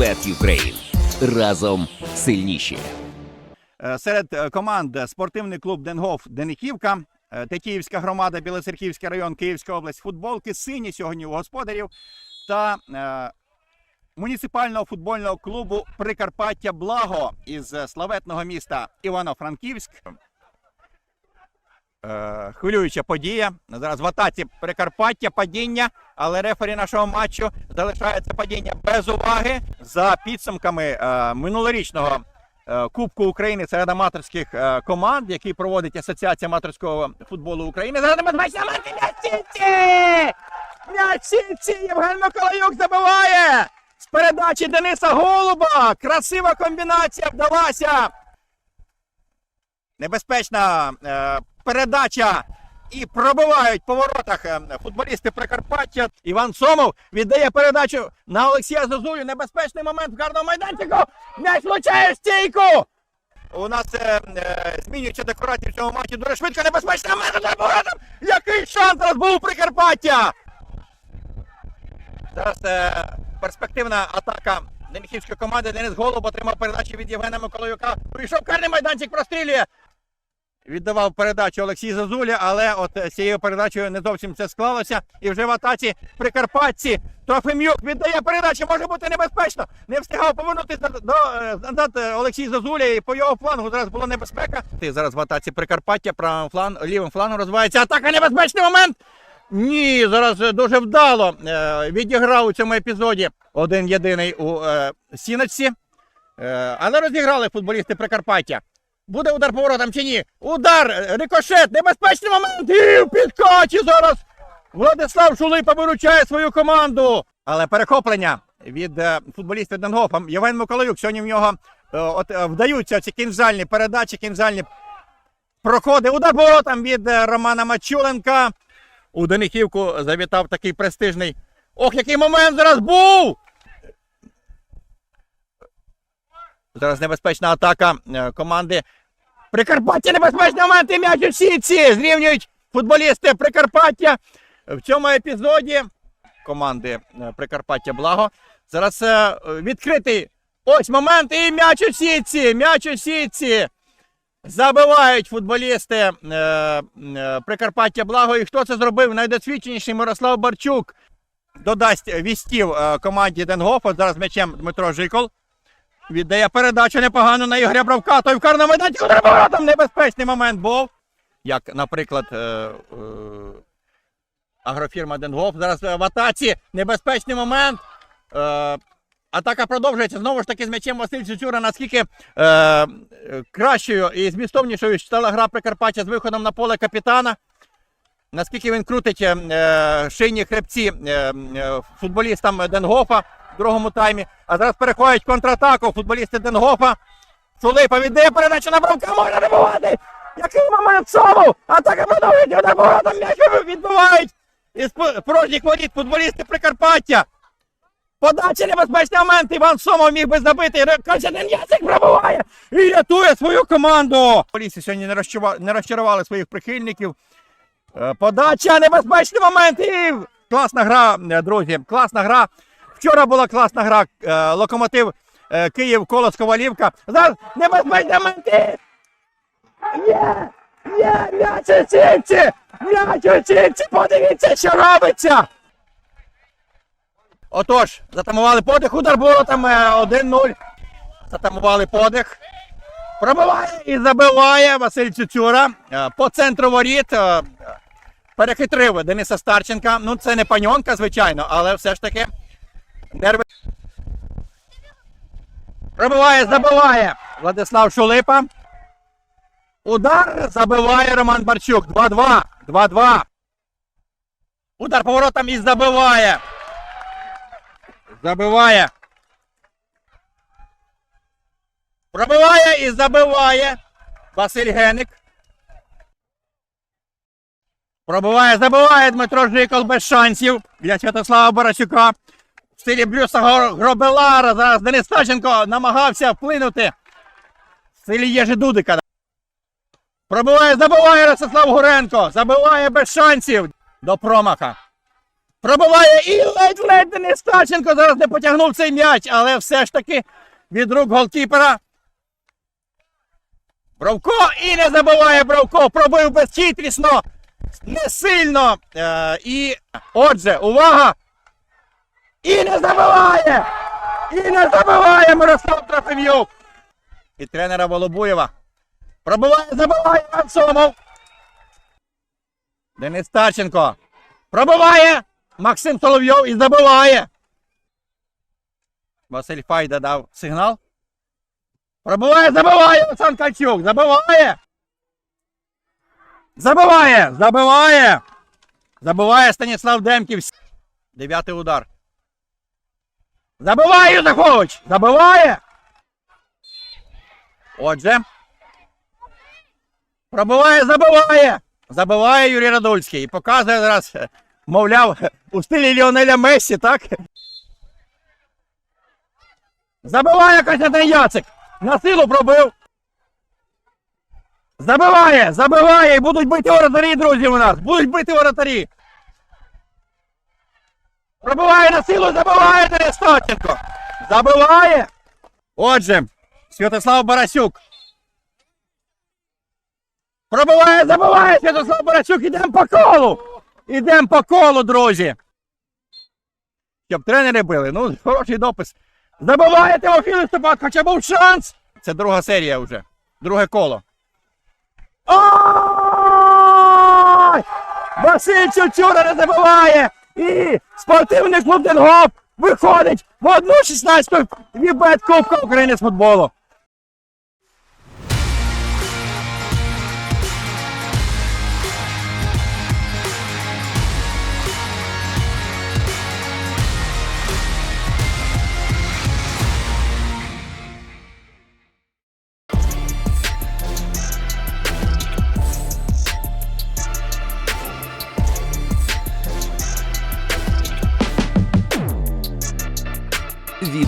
Bet Разом сильніші. Е, Серед е, команд е, спортивний клуб Денгоф Дениківка, Тетіївська громада, Білоцерківський район, Київська область, футболки сині сьогодні у господарів та муніципального футбольного клубу Прикарпаття Благо із славетного міста Івано-Франківськ. Хвилююча подія. Зараз в атаці Прикарпаття падіння, але рефері нашого матчу залишається падіння без уваги за підсумками е, минулорічного е, Кубку України серед аматорських е, команд, який проводить Асоціація аматорського футболу України. Зараз небезпечна моменти м'ячиці! М'ячиці! Євген Миколаюк забиває! З передачі Дениса Голуба! Красива комбінація вдалася! Небезпечна передача. І пробивають по воротах е, футболісти Прикарпаття. Іван Сомов віддає передачу на Олексія Зозулю. Небезпечний момент в гарному майданчику. М'яч влучає в стійку. У нас е, е, змінюється декорація в цьому матчі. Дуже швидко небезпечний момент за воротом. Який шанс був у Прикарпаття. Зараз е, перспективна атака Деміхівської команди. Денис Голуб отримав передачу від Євгена Миколаюка. Прийшов карний майданчик, прострілює. Віддавав передачу Олексій Зазуля, але от цією передачею не зовсім це склалося. І вже в атаці Прикарпатці Трофимюк віддає передачу, може бути небезпечно. Не встигав повернутися до, е, е, Олексій Зазуля, і по його флангу зараз була небезпека. Ти зараз в атаці Прикарпаття, правим фланг, лівим флангом розвивається атака. Небезпечний момент. Ні, зараз е, дуже вдало е, відіграв у цьому епізоді один єдиний у е, сіночці. Е, але розіграли футболісти Прикарпаття. Буде удар поворотом чи ні? Удар, е, рикошет, небезпечний момент. І в підкаті зараз Владислав Шулипа виручає свою команду. Але перехоплення від е, футболістів Денгофа. Євген Миколаюк. Сьогодні в нього е, от, е, вдаються ці кінжальні передачі, кінжальні проходи. Удар поворотом від е, Романа Мачуленка. У Денихівку завітав такий престижний. Ох, який момент зараз був! Зараз небезпечна атака е, команди Прикарпаття. Небезпечний момент і м'яч у сітці. Зрівнюють футболісти Прикарпаття. В цьому епізоді команди е, Прикарпаття Благо. Зараз е, відкритий ось момент і м'яч у сітці. М'яч у сітці. Забивають футболісти е, Прикарпаття Благо. І хто це зробив? Найдосвідченіший Мирослав Барчук додасть вістів команді Денгофа. Зараз м'ячем Дмитро Жикол. Віддає передачу непогано на Ігоря Бравка. Той в карному майданчику там небезпечний момент був. Як, наприклад, е, е, агрофірма Денгоф. Зараз в атаці. Небезпечний момент. Е, атака продовжується. Знову ж таки з м'ячем Василь Чучура. Наскільки е, кращою і змістовнішою стала гра Прикарпаття з виходом на поле капітана. Наскільки він крутить е, е, шийні хребці е, е, футболістам Денгофа другому таймі. А зараз переходять контратаку футболісти Денгофа. Шулипа віддає передачу на Бравка, можна добувати! Який момент Сомов! Атака продовжується, удар поворотом м'яч відбивають! Із по- порожніх воріт футболісти Прикарпаття. Подача небезпечний момент. Іван Сомов міг би забити. Костянтин Яцик пробиває і рятує свою команду. Поліси сьогодні не розчарували, не розчарували своїх прихильників. Е, Подача, небезпечний момент. І класна гра, е, друзі. Класна гра. Вчора була класна гра. Е, Локомотив е, Київ, Колос Ковалівка. Зараз момент. І... Є! Є! М'яч у сітці! М'яч у сітці! Подивіться, що робиться! Отож, затамували подих, удар було там е, 1-0. Затамували подих. Пробиває і забиває Василь Цюцюра е, по центру воріт. Перехитрив Дениса Старченка. Ну, це не паньонка, звичайно, але все ж таки нерви. Пробиває, забиває Владислав Шулипа. Удар забиває Роман Барчук. 2-2. 2-2. Удар поворотом і забиває. Забиває. Пробиває і забиває Василь Геник. Пробиває, забиває Дмитро Жикол без шансів для Святослава Барасюка. В стилі Брюса Гробелара. Зараз Денис Стаченко намагався вплинути в стилі Єжи Дудика. Пробиває, забиває Ростислав Гуренко. Забиває без шансів до промаха. Пробиває і ледь-ледь Денис Стаченко зараз не потягнув цей м'яч, але все ж таки від рук голкіпера. Бровко і не забиває Бровко. Пробив безхитрісно, не сильно. Е, і отже, увага! І не забиває! І не забиває Мирослав Трофим'юк! І тренера Волобуєва. Пробиває, забиває Іван Сомов. Денис Старченко. Пробиває Максим Соловйов і забиває. Василь Файда дав сигнал. Пробиває, забиває Олександр Кальчук. Забиває. Забиває. Забиває. Забиває Станіслав Демків. Дев'ятий удар. Забиває Юзефович. Забиває. Отже. Пробиває, забиває. Забиває Юрій Радульський. І показує зараз, мовляв, у стилі Ліонеля Мессі, так? Забиває Костянтин Яцик. На силу пробив. Забиває, забиває. І будуть бити воротарі, друзі, у нас. Будуть бити воротарі. Пробиває на силу, забиває Денис Сточенко. Забиває. Отже, Святослав Барасюк. Пробиває, забиває Святослав Барасюк. Ідемо по колу. Ідемо по колу, друзі. Щоб тренери били. Ну, хороший допис. Забиває Тимофій Листопад, хоча був шанс. Це друга серія вже. Друге коло. Ой! Василь Чучура не забиває! І спортивний клуб Денгоп виходить в одну 16 вібет Кубка України з футболу.